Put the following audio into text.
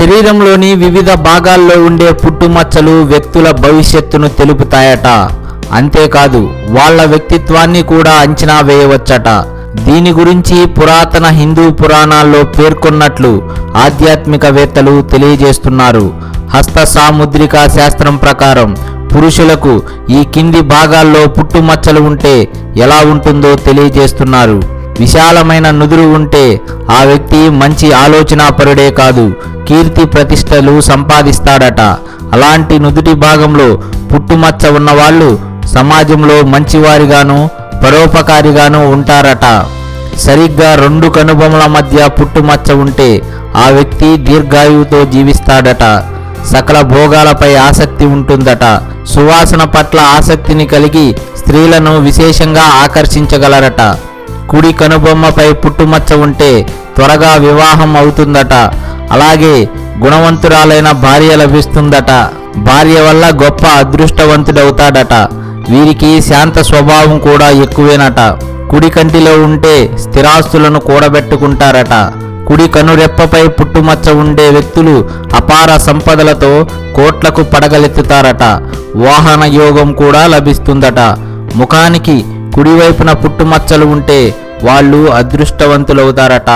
శరీరంలోని వివిధ భాగాల్లో ఉండే పుట్టుమచ్చలు వ్యక్తుల భవిష్యత్తును తెలుపుతాయట. అంతేకాదు వాళ్ళ వ్యక్తిత్వాన్ని కూడా అంచనా వేయవచ్చట. దీని గురించి పురాతన హిందూ పురాణాల్లో పేర్కొన్నట్లు ఆధ్యాత్మికవేత్తలు తెలియజేస్తున్నారు. హస్త సాముద్రిక శాస్త్రం ప్రకారం పురుషులకు ఈ కింది భాగాల్లో పుట్టుమచ్చలు ఉంటే ఎలా ఉంటుందో తెలియజేస్తున్నారు. విశాలమైన నుదురు ఉంటే ఆ వ్యక్తి మంచి ఆలోచనాపరుడే కాదు. కీర్తి ప్రతిష్టలు సంపాదిస్తాడట. అలాంటి నుదుటి భాగంలో పుట్టుమచ్చ ఉన్నవాళ్ళు సమాజంలో మంచివారిగాను పరోపకారిగాను ఉంటారట. సరిగ్గా రెండు కనుబొమల మధ్య పుట్టుమచ్చ ఉంటే ఆ వ్యక్తి దీర్ఘాయువుతో జీవిస్తాడట. సకల భోగాలపై ఆసక్తి ఉంటుందట. సువాసన పట్ల ఆసక్తిని కలిగి స్త్రీలను విశేషంగా ఆకర్షించగలరట. కుడి కనుబొమ్మపై పుట్టుమచ్చ ఉంటే త్వరగా వివాహం అవుతుందట. అలాగే గుణవంతురాలైన భార్య లభిస్తుందట. భార్య వల్ల గొప్ప అదృష్టవంతుడవుతాడట. వీరికి శాంత స్వభావం కూడా ఎక్కువేనట. కుడి కంటిలో ఉంటే స్థిరాస్తులను కూడబెట్టుకుంటారట. కుడి కనురెప్పపై పుట్టుమచ్చ ఉండే వ్యక్తులు అపార సంపదలతో కోట్లకు పడగలెత్తుతారట. వాహన యోగం కూడా లభిస్తుందట. ముఖానికి కుడివైపున పుట్టుమచ్చలు ఉంటే వాళ్ళు అదృష్టవంతులవుతారట.